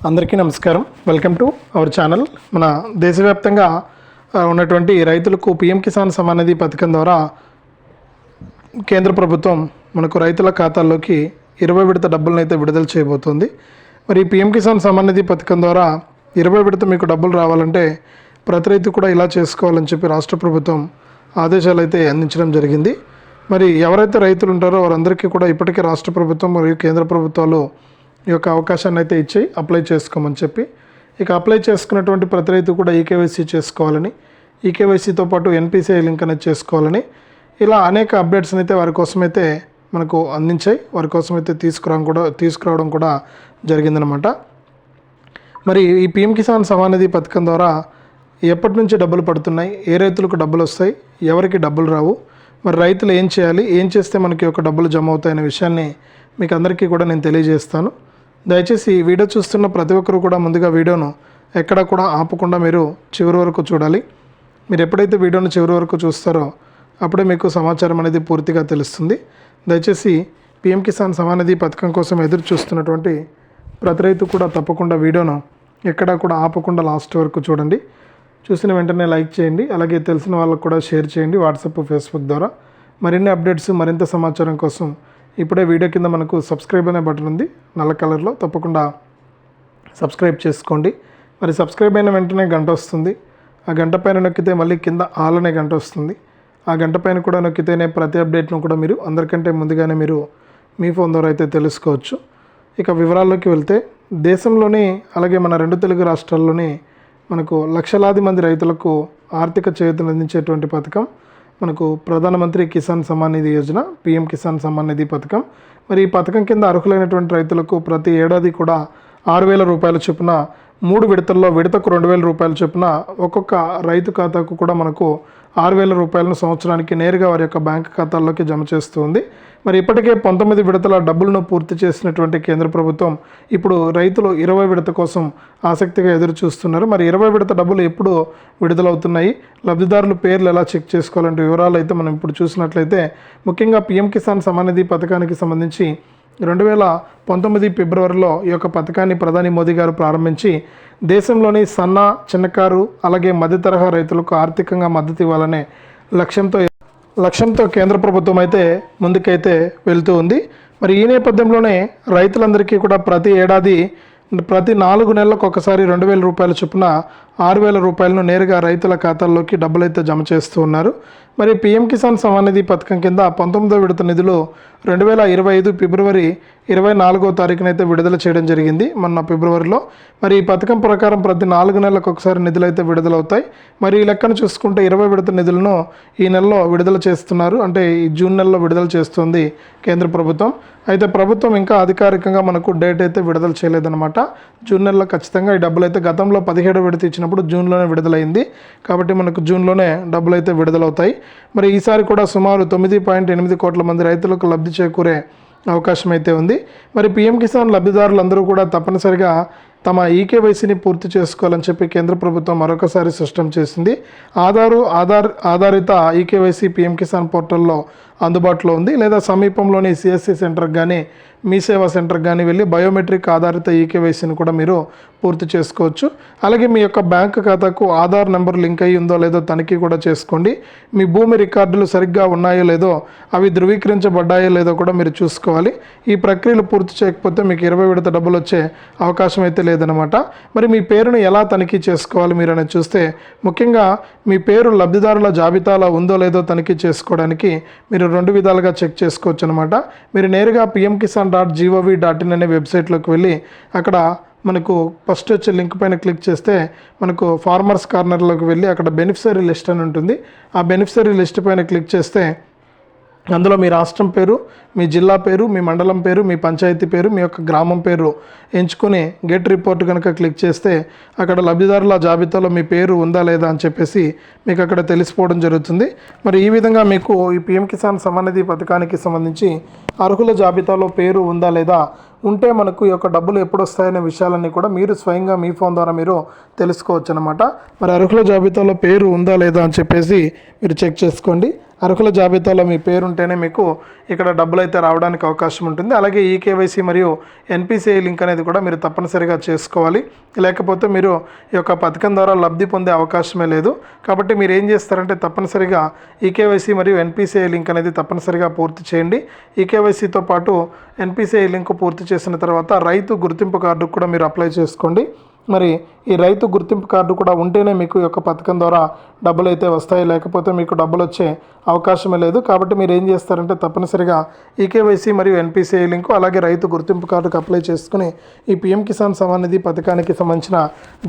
అందరికీ నమస్కారం. Welcome to our channel మన దేశవ్యాప్తంగా ఉన్నటువంటి రైతులకు పిఎం కిసాన్ సమాన్ నిధి పథకం ద్వారా కేంద్ర ప్రభుత్వం మనకు రైతుల ఖాతాల్లోకి ఇరవై విడత డబ్బులను అయితే విడుదల చేయబోతోంది. మరి పిఎం కిసాన్ సమాన్ నిధి పథకం ద్వారా ఇరవై విడత మీకు డబ్బులు రావాలంటే ప్రతి రైతు కూడా ఇలా చేసుకోవాలని చెప్పి రాష్ట్ర ప్రభుత్వం ఆదేశాలు అయితే అందించడం జరిగింది. మరి ఎవరైతే రైతులు ఉంటారో వారందరికీ కూడా ఇప్పటికే రాష్ట్ర ప్రభుత్వం మరియు కేంద్ర ప్రభుత్వాలు ఈ యొక్క అవకాశాన్ని అయితే ఇచ్చాయి అప్లై చేసుకోమని చెప్పి. ఇక అప్లై చేసుకున్నటువంటి ప్రతి రైతు కూడా ఈకేవైసీ చేసుకోవాలని ఈకేవైసీతో పాటు ఎన్పిసిఐ లింక్ అనేది చేసుకోవాలని ఇలా అనేక అప్డేట్స్ని అయితే వారి కోసమైతే మనకు అందించాయి. వారి కోసమైతే తీసుకురా తీసుకురావడం కూడా తీసుకురావడం కూడా జరిగిందనమాట మరి ఈ పిఎం కిసాన్ సమానిధి పథకం ద్వారా ఎప్పటి నుంచి డబ్బులు పడుతున్నాయి? ఏ రైతులకు డబ్బులు వస్తాయి? ఎవరికి డబ్బులు రావు? మరి రైతులు ఏం చేయాలి? ఏం చేస్తే మనకి ఒక డబ్బులు జమ అవుతాయనే విషయాన్ని మీకు అందరికీ కూడా నేను తెలియజేస్తాను. దయచేసి ఈ వీడియో చూస్తున్న ప్రతి ఒక్కరు కూడా ముందుగా వీడియోను ఎక్కడ కూడా ఆపకుండా మీరు చివరి వరకు చూడాలి. మీరు ఎప్పుడైతే వీడియోను చివరి వరకు చూస్తారో అప్పుడే మీకు సమాచారం అనేది పూర్తిగా తెలుస్తుంది. దయచేసి పిఎం కిసాన్ సమానిధి పథకం కోసం ఎదురు చూస్తున్నటువంటి ప్రతి రైతు కూడా తప్పకుండా వీడియోను ఎక్కడా కూడా ఆపకుండా లాస్ట్ వరకు చూడండి. చూసిన వెంటనే లైక్ చేయండి. అలాగే తెలిసిన వాళ్ళకు కూడా షేర్ చేయండి. వాట్సాప్ ఫేస్బుక్ ద్వారా మరిన్ని అప్డేట్స్ మరింత సమాచారం కోసం ఇప్పుడే వీడియో కింద మనకు సబ్స్క్రైబ్ అనే బటన్ ఉంది. నల్ల కలర్లో తప్పకుండా సబ్స్క్రైబ్ చేసుకోండి. మరి సబ్స్క్రైబ్ అయిన వెంటనే గంట వస్తుంది. ఆ గంట పైన నొక్కితే మళ్ళీ కింద ఆల్ అనే గంట వస్తుంది. ఆ గంట పైన కూడా నొక్కితేనే ప్రతి అప్డేట్ను కూడా మీరు అందరికంటే ముందుగానే మీరు మీ ఫోన్ ద్వారా అయితే తెలుసుకోవచ్చు. ఇక వివరాల్లోకి వెళ్తే దేశంలోని అలాగే మన రెండు తెలుగు రాష్ట్రాల్లోని మనకు లక్షలాది మంది రైతులకు ఆర్థిక చేయూతను అందించేటువంటి పథకం మనకు ప్రధానమంత్రి కిసాన్ సమ్మాన్ నిధి యోజన పిఎం కిసాన్ సమ్మాన్ నిధి పథకం. మరి ఈ పథకం కింద అర్హులైనటువంటి రైతులకు ప్రతి ఏడాది కూడా ఆరు వేల రూపాయల చొప్పున మూడు విడతల్లో విడతకు రెండు వేల రూపాయల చొప్పున ఒక్కొక్క రైతు ఖాతాకు కూడా మనకు ఆరు వేల రూపాయలను సంవత్సరానికి నేరుగా వారి యొక్క బ్యాంక్ ఖాతాల్లోకి జమ చేస్తుంది. మరి ఇప్పటికే పంతొమ్మిది విడతల డబ్బులను పూర్తి చేసినటువంటి కేంద్ర ప్రభుత్వం ఇప్పుడు రైతులు ఇరవై విడత కోసం ఆసక్తిగా ఎదురు చూస్తున్నారు మరి ఇరవై విడత డబ్బులు ఎప్పుడు విడుదలవుతున్నాయి? లబ్ధిదారుల పేర్లు ఎలా చెక్ చేసుకోవాలంటే వివరాలు అయితే మనం ఇప్పుడు చూసినట్లయితే ముఖ్యంగా పిఎం కిసాన్ సమానిధి పథకానికి సంబంధించి రెండు వేల పంతొమ్మిది ఫిబ్రవరిలో ఈ యొక్క పథకాన్ని ప్రధాని మోదీ గారు ప్రారంభించి దేశంలోని సన్న చిన్నకారు అలాగే మధ్య తరహా రైతులకు ఆర్థికంగా మద్దతు ఇవ్వాలనే లక్ష్యంతో లక్ష్యంతో కేంద్ర ప్రభుత్వం అయితే ముందుకైతే వెళ్తూ ఉంది. మరి ఈ నేపథ్యంలోనే రైతులందరికీ కూడా ప్రతి ఏడాది ప్రతి నాలుగు నెలలకు ఒకసారి రెండు వేల రూపాయల చొప్పున ఆరు వేల రూపాయలను నేరుగా రైతుల ఖాతాల్లోకి డబ్బులైతే జమ చేస్తూ ఉన్నారు. మరి పీఎం కిసాన్ సమానిధి నిధి పథకం కింద పంతొమ్మిదో విడత నిధులు రెండు వేల ఇరవై ఐదు ఫిబ్రవరి ఇరవై నాలుగో తారీఖునైతే విడుదల చేయడం జరిగింది. మొన్న ఫిబ్రవరిలో మరి ఈ పథకం ప్రకారం ప్రతి నాలుగు నెలలకు ఒకసారి నిధులు అయితే విడుదలవుతాయి. మరి ఈ లెక్కను చూసుకుంటే ఇరవై విడత నిధులను ఈ నెలలో విడుదల చేస్తున్నారు. అంటే ఈ జూన్ నెలలో విడుదల చేస్తుంది కేంద్ర ప్రభుత్వం. అయితే ప్రభుత్వం ఇంకా అధికారికంగా మనకు డేట్ అయితే విడుదల చేయలేదన్నమాట. జూన్ నెలలో ఖచ్చితంగా ఈ డబ్బులు అయితే గతంలో పదిహేడు విడత ఇచ్చిన ఇచ్చినప్పుడు జూన్లోనే విడుదలైంది. కాబట్టి మనకు జూన్లోనే డబ్బులు అయితే విడుదలవుతాయి. మరి ఈసారి కూడా సుమారు తొమ్మిది పాయింట్ ఎనిమిది కోట్ల మంది రైతులకు లబ్ధి చేకూరే అవకాశం అయితే ఉంది. మరి పీఎం కిసాన్ లబ్ధిదారులందరూ కూడా తప్పనిసరిగా తమ ఈకేవైసీని పూర్తి చేసుకోవాలని చెప్పి కేంద్ర ప్రభుత్వం మరొకసారి స్పష్టం చేసింది. ఆధారు ఆధార్ ఆధారిత ఈకేవైసీ పీఎం కిసాన్ పోర్టల్లో అందుబాటులో ఉంది. లేదా సమీపంలోని సిఎస్సి సెంటర్కి కానీ మీ సేవా సెంటర్కి కానీ వెళ్ళి బయోమెట్రిక్ ఆధారిత ఈకేవైసీని కూడా మీరు పూర్తి చేసుకోవచ్చు. అలాగే మీ యొక్క బ్యాంక్ ఖాతాకు ఆధార్ నెంబర్ లింక్ అయ్యి ఉందో లేదో తనిఖీ కూడా చేసుకోండి. మీ భూమి రికార్డులు సరిగ్గా ఉన్నాయో లేదో అవి ధృవీకరించబడ్డాయో లేదో కూడా మీరు చూసుకోవాలి. ఈ ప్రక్రియలు పూర్తి చేయకపోతే మీకు ఇరవై విడత డబ్బులు వచ్చే అవకాశం అయితే లేదనమాట మరి మీ పేరును ఎలా తనిఖీ చేసుకోవాలి మీరు అనేది చూస్తే ముఖ్యంగా మీ పేరు లబ్ధిదారుల జాబితాలో ఉందో లేదో తనిఖీ చేసుకోవడానికి మీరు రెండు విధాలుగా చెక్ చేసుకోవచ్చు అనమాట మీరు నేరుగా PM Kisan dot G O V dot in అనే వెబ్సైట్లోకి వెళ్ళి అక్కడ మనకు ఫస్ట్ వచ్చే లింక్ పైన క్లిక్ చేస్తే మనకు ఫార్మర్స్ కార్నర్లోకి వెళ్ళి అక్కడ బెనిఫిషరీ లిస్ట్ అని ఉంటుంది. ఆ బెనిఫిషరీ లిస్ట్ పైన క్లిక్ చేస్తే అందులో మీ రాష్ట్రం పేరు మీ జిల్లా పేరు మీ మండలం పేరు మీ పంచాయతీ పేరు మీ యొక్క గ్రామం పేరు ఎంచుకొని గెట్ రిపోర్ట్ కనుక క్లిక్ చేస్తే అక్కడ లబ్ధిదారుల జాబితాలో మీ పేరు ఉందా లేదా అని చెప్పేసి మీకు అక్కడ తెలిసిపోవడం జరుగుతుంది. మరి ఈ విధంగా మీకు ఈ పిఎం కిసాన్ సమానిధి పథకానికి సంబంధించి అర్హుల జాబితాలో పేరు ఉందా లేదా ఉంటే మనకు ఈ యొక్క డబ్బులు ఎప్పుడు వస్తాయనే విషయాలన్నీ కూడా మీరు స్వయంగా మీ ఫోన్ ద్వారా మీరు తెలుసుకోవచ్చు అనమాట మరి అర్హుల జాబితాలో పేరు ఉందా లేదా అని చెప్పేసి మీరు చెక్ చేసుకోండి. అర్హుల జాబితాలో మీ పేరు ఉంటేనే మీకు ఇక్కడ డబ్బులు అయితే రావడానికి అవకాశం ఉంటుంది. అలాగే ఈ కేవైసీ మరియు ఎన్పిసిఐ లింక్ అనేది కూడా మీరు తప్పనిసరిగా చేసుకోవాలి. లేకపోతే మీరు ఈ యొక్క పథకం ద్వారా లబ్ధి పొందే అవకాశమే లేదు. కాబట్టి మీరు ఏం చేస్తారంటే తప్పనిసరిగా ఈ కేవైసీ మరియు ఎన్పిసిఐ లింక్ అనేది తప్పనిసరిగా పూర్తి చేయండి. ఈ కేవైసీతో పాటు ఎన్పిసిఐ లింక్ పూర్తి చేసిన తర్వాత రైతు గుర్తింపు కార్డుకు కూడా మీరు అప్లై చేసుకోండి. మరి ఈ రైతు గుర్తింపు కార్డు కూడా ఉంటేనే మీకు ఈ యొక్క పథకం ద్వారా డబ్బులు అయితే వస్తాయి లేకపోతే మీకు డబ్బులు వచ్చే అవకాశమే లేదు. కాబట్టి మీరు ఏం చేస్తారంటే తప్పనిసరిగా ఈకేవైసీ మరియు ఎన్పిసిఐ లింకు అలాగే రైతు గుర్తింపు కార్డుకు అప్లై చేసుకుని ఈ పిఎం కిసాన్ సమాన్ నిధి పథకానికి సంబంధించిన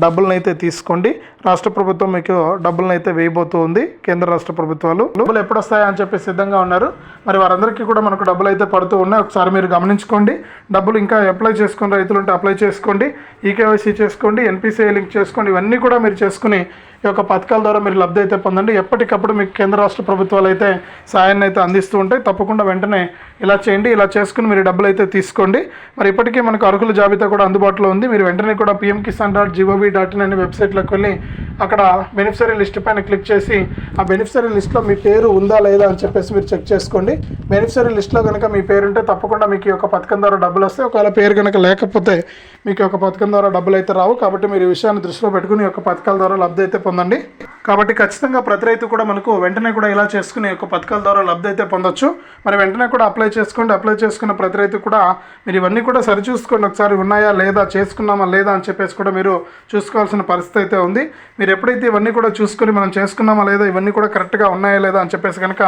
డబ్బులను అయితే తీసుకోండి. రాష్ట్ర ప్రభుత్వం మీకు డబ్బులను అయితే వేయబోతుంది కేంద్ర రాష్ట్ర ప్రభుత్వాలు డబ్బులు ఎప్పుడు వస్తాయా అని చెప్పి సిద్ధంగా ఉన్నారు. మరి వారందరికీ కూడా మనకు డబ్బులు అయితే పడుతూ ఉన్నాయి. ఒకసారి మీరు గమనించుకోండి. డబ్బులు ఇంకా అప్లై చేసుకుని రైతులు ఉంటే అప్లై చేసుకోండి. ఈకేవైసీ చేసుకోండి ఎన్పిసిఐ లింక్ చేసుకోండి. ఇవన్నీ కూడా మీరు చేసుకుని ఈ యొక్క పథకాల ద్వారా మీరు లబ్ధి అయితే పొందండి. ఎప్పటికప్పుడు మీకు కేంద్ర రాష్ట్ర ప్రభుత్వాలు అయితే సాయాన్ని అయితే అందిస్తూ ఉంటాయి. తప్పకుండా వెంటనే ఇలా చేయండి. ఇలా చేసుకుని మీరు డబ్బులు అయితే తీసుకోండి. మరి ఇప్పటికీ మనకు అర్హుల జాబితా కూడా అందుబాటులో ఉంది. మీరు వెంటనే కూడా PM Kisan dot G O V dot in అనే వెబ్సైట్లోకి వెళ్ళి అక్కడ బెనిఫిషరీ లిస్ట్ పైన క్లిక్ చేసి ఆ బెనిఫిషరీ లిస్ట్లో మీ పేరు ఉందా లేదా అని చెప్పేసి మీరు చెక్ చేసుకోండి. బెనిఫిషరీ లిస్ట్లో కనుక మీ పేరు ఉంటే తప్పకుండా మీకు ఈ యొక్క పథకం ద్వారా డబ్బులు వస్తాయి. ఒకవేళ పేరు కనుక లేకపోతే మీకు ఒక పథకం ద్వారా డబ్బులు అయితే రావు. కాబట్టి మీరు ఈ విషయాన్ని దృష్టిలో పెట్టుకుని ఈ యొక్క పథకాల ద్వారా లబ్ధి అయితే పొందండి. కాబట్టి ఖచ్చితంగా ప్రతి రైతు కూడా మనకు వెంటనే కూడా ఇలా చేసుకుని ఒక యొక్క పథకాల ద్వారా లబ్ధి అయితే పొందొచ్చు. మరి వెంటనే కూడా అప్లై చేసుకోండి. అప్లై చేసుకున్న ప్రతి రైతు కూడా మీరు ఇవన్నీ కూడా సరిచూసుకోండి. ఒకసారి ఉన్నాయా లేదా చేసుకున్నామా లేదా అని చెప్పేసి కూడా మీరు చూసుకోవాల్సిన పరిస్థితి అయితే ఉంది. మీరు ఎప్పుడైతే ఇవన్నీ కూడా చూసుకొని మనం చేసుకున్నామా లేదా ఇవన్నీ కూడా కరెక్ట్గా ఉన్నాయా లేదా అని చెప్పేసి కనుక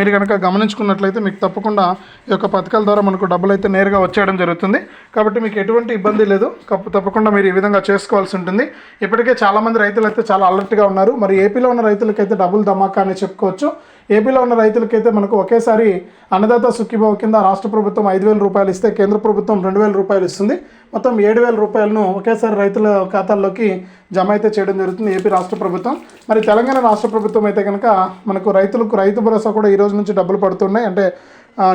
మీరు కనుక గమనించుకున్నట్లయితే మీకు తప్పకుండా ఈ యొక్క పథకాల ద్వారా మనకు డబ్బులు అయితే నేరుగా వచ్చేయడం జరుగుతుంది. కాబట్టి మీకు ఎటువంటి ఇబ్బంది లేదు. తప్పకుండా మీరు ఈ విధంగా చేసుకోవాల్సి ఉంటుంది. ఇప్పటికే చాలామంది రైతులు అయితే చాలా అలర్ట్గా ఉన్నారు. మరి ఏపీలో ఉన్న రైతులకైతే డబుల్ ధమాకా అని చెప్పుకోవచ్చు. ఏపీలో ఉన్న రైతులకైతే మనకు ఒకేసారి అన్నదాత సుఖీభావ కింద రాష్ట్ర ప్రభుత్వం ఐదు వేల రూపాయలు ఇస్తే కేంద్ర ప్రభుత్వం రెండు వేల రూపాయలు ఇస్తుంది. మొత్తం ఏడు వేల రూపాయలను ఒకేసారి రైతుల ఖాతాల్లోకి జమ అయితే చేయడం జరుగుతుంది ఏపీ రాష్ట్ర ప్రభుత్వం. మరి తెలంగాణ రాష్ట్ర ప్రభుత్వం అయితే కనుక మనకు రైతులకు రైతు భరోసా కూడా ఈ రోజు నుంచి డబ్బులు పడుతున్నాయి. అంటే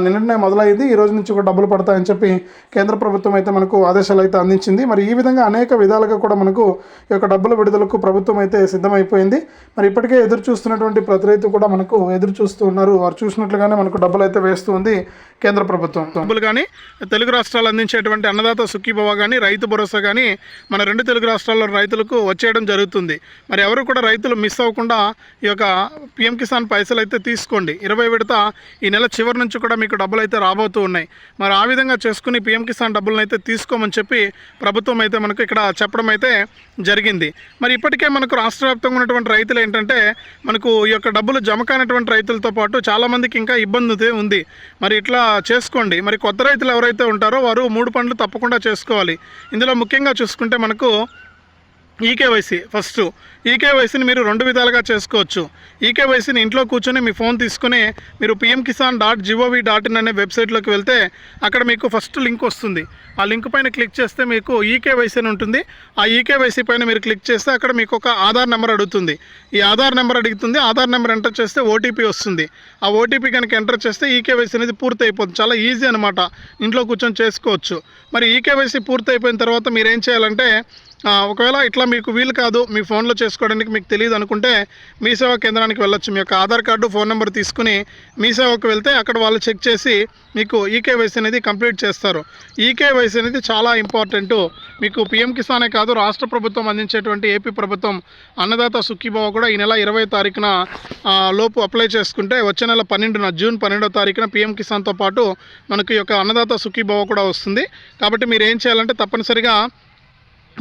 నిన్ననే మొదలైంది ఈ రోజు నుంచి కూడా డబ్బులు పడతాయని చెప్పి కేంద్ర ప్రభుత్వం అయితే మనకు ఆదేశాలు అయితే అందించింది. మరి ఈ విధంగా అనేక విధాలుగా కూడా మనకు ఈ యొక్క డబ్బుల విడుదలకు ప్రభుత్వం అయితే సిద్ధమైపోయింది. మరి ఇప్పటికే ఎదురు చూస్తున్నటువంటి ప్రతి రైతు కూడా మనకు ఎదురు చూస్తూ ఉన్నారు. వారు చూసినట్లుగానే మనకు డబ్బులు అయితే వేస్తూ ఉంది కేంద్ర ప్రభుత్వం. డబ్బులు కానీ తెలుగు రాష్ట్రాలు అందించేటువంటి అన్నదాత సుఖీభవ కానీ రైతు భరోసా కానీ మన రెండు తెలుగు రాష్ట్రాల్లో రైతులకు వచ్చేయడం జరుగుతుంది. మరి ఎవరు కూడా రైతులు మిస్ అవ్వకుండా ఈ యొక్క పిఎం కిసాన్ పైసలు అయితే తీసుకోండి. ఇరవై విడత ఈ నెల చివరి నుంచి కూడా మీకు డబ్బులు అయితే రాబోతూ ఉన్నాయి. మరి ఆ విధంగా చేసుకుని పిఎం కిసాన్ డబ్బులను అయితే తీసుకోమని చెప్పి ప్రభుత్వం అయితే మనకు ఇక్కడ చెప్పడం అయితే జరిగింది. మరి ఇప్పటికే మనకు రాష్ట్ర వ్యాప్తంగా ఉన్నటువంటి రైతులు ఏంటంటే మనకు ఈ యొక్క డబ్బులు జమ కానటువంటి రైతులతో పాటు చాలామందికి ఇంకా ఇబ్బంది ఉంది. మరి ఇట్లా చేసుకోండి. మరి కొత్త రైతులు ఎవరైతే ఉంటారో వారు మూడు పనులు తప్పకుండా చేసుకోవాలి. ఇందులో ముఖ్యంగా చూసుకుంటే మనకు ఈకేవైసీ ఫస్ట్ ఈకేవైసీని మీరు రెండు విధాలుగా చేసుకోవచ్చు. ఈకేవైసీని ఇంట్లో కూర్చొని మీ ఫోన్ తీసుకుని మీరు PM Kisan dot G O V dot in అనే వెబ్సైట్లోకి వెళ్తే అక్కడ మీకు ఫస్ట్ లింక్ వస్తుంది. ఆ లింక్ పైన క్లిక్ చేస్తే మీకు ఈకేవైసీ అని ఉంటుంది. ఆ ఈకేవైసీ పైన మీరు క్లిక్ చేస్తే అక్కడ మీకు ఒక ఆధార్ నెంబర్ అడుగుతుంది. ఈ ఆధార్ నెంబర్ అడుగుతుంది. ఆధార్ నెంబర్ ఎంటర్ చేస్తే ఓటీపీ వస్తుంది. ఆ ఓటీపీ కనుక ఎంటర్ చేస్తే ఈకేవైసీ అనేది పూర్తి అయిపోతుంది చాలా ఈజీ అనమాట ఇంట్లో కూర్చొని చేసుకోవచ్చు. మరి ఈకేవైసీ పూర్తి అయిపోయిన తర్వాత మీరు ఏం చేయాలంటే ఒకవేళ ఇట్లా మీకు వీలు కాదు మీ ఫోన్లో చేసుకోవడానికి మీకు తెలియదు అనుకుంటే మీ సేవా కేంద్రానికి వెళ్ళొచ్చు. మీ యొక్క ఆధార్ కార్డు ఫోన్ నెంబర్ తీసుకుని మీ సేవకు వెళ్తే అక్కడ వాళ్ళు చెక్ చేసి మీకు ఈకేవైసీ అనేది కంప్లీట్ చేస్తారు. ఈకేవైసీ అనేది చాలా ఇంపార్టెంట్. మీకు పిఎం కిసానే కాదు రాష్ట్ర ప్రభుత్వం అందించేటువంటి ఏపీ ప్రభుత్వం అన్నదాత సుఖీభావ కూడా ఈ నెల ఇరవై తారీఖున లోపు అప్లై చేసుకుంటే వచ్చే నెల పన్నెండున జూన్ పన్నెండో తారీఖున పిఎం కిసాన్తో పాటు మనకు ఈ యొక్క అన్నదాత సుఖీభావ కూడా వస్తుంది. కాబట్టి మీరు ఏం చేయాలంటే తప్పనిసరిగా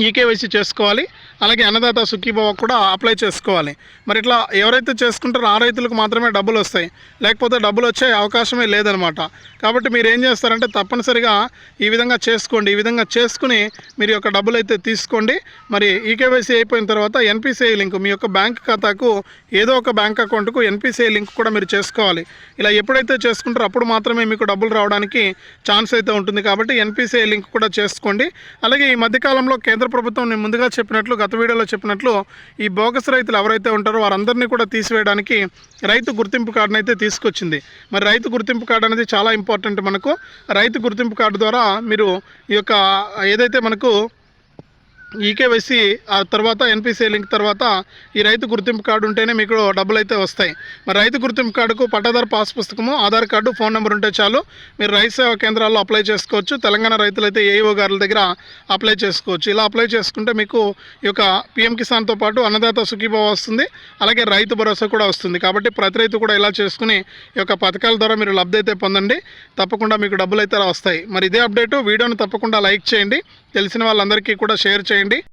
ఈకేవైసీ చేసుకోవాలి. అలాగే అన్నదాత సుఖీభావ కూడా అప్లై చేసుకోవాలి. మరి ఇట్లా ఎవరైతే చేసుకుంటారో ఆ రైతులకు మాత్రమే డబ్బులు వస్తాయి. లేకపోతే డబ్బులు వచ్చే అవకాశమే లేదనమాట. కాబట్టి మీరు ఏం చేస్తారంటే తప్పనిసరిగా ఈ విధంగా చేసుకోండి. ఈ విధంగా చేసుకుని మీరు యొక్క డబ్బులు అయితే తీసుకోండి. మరి ఈకేవైసీ అయిపోయిన తర్వాత ఎన్పిసిఐ లింక్ మీ యొక్క బ్యాంక్ ఖాతాకు ఏదో ఒక బ్యాంక్ అకౌంట్కు ఎన్పిసిఐ లింక్ కూడా మీరు చేసుకోవాలి. ఇలా ఎప్పుడైతే చేసుకుంటారో అప్పుడు మాత్రమే మీకు డబ్బులు రావడానికి ఛాన్స్ అయితే ఉంటుంది. కాబట్టి ఎన్పిసిఐ లింక్ కూడా చేసుకోండి. అలాగే ఈ మధ్యకాలంలో కేంద్ర కేంద్ర ప్రభుత్వం నేను ముందుగా చెప్పినట్లు గత వీడియోలో చెప్పినట్లు ఈ బోగస్ రైతులు ఎవరైతే ఉంటారో వారందరినీ కూడా తీసివేయడానికి రైతు గుర్తింపు కార్డును అయితే తీసుకొచ్చింది. మరి రైతు గుర్తింపు కార్డు అనేది చాలా ఇంపార్టెంట్ మనకు. రైతు గుర్తింపు కార్డు ద్వారా మీరు ఈ యొక్క ఏదైతే మనకు ఈకేవైసీ ఆ తర్వాత ఎన్పిసి లింక్ తర్వాత ఈ రైతు గుర్తింపు కార్డు ఉంటేనే మీకు డబ్బులు అయితే వస్తాయి. మరి రైతు గుర్తింపు కార్డుకు పట్టాదారు పాస్ పుస్తకము ఆధార్ కార్డు ఫోన్ నెంబర్ ఉంటే చాలు. మీరు రైతు సేవా కేంద్రాల్లో అప్లై చేసుకోవచ్చు. తెలంగాణ రైతులైతే ఏఈఓ గారుల దగ్గర అప్లై చేసుకోవచ్చు. ఇలా అప్లై చేసుకుంటే మీకు ఈ యొక్క పిఎం కిసాన్తో పాటు అన్నదాత సుఖీభావ వస్తుంది. అలాగే రైతు భరోసా కూడా వస్తుంది. కాబట్టి ప్రతి రైతు కూడా ఇలా చేసుకుని ఈ యొక్క పథకాల ద్వారా మీరు లబ్ధి అయితే పొందండి. తప్పకుండా మీకు డబ్బులు అయితే వస్తాయి. మరి ఇదే అప్డేటు. వీడియోను తప్పకుండా లైక్ చేయండి. తెలిసిన వాళ్ళందరికీ కూడా షేర్ చేయండి. చేయండి.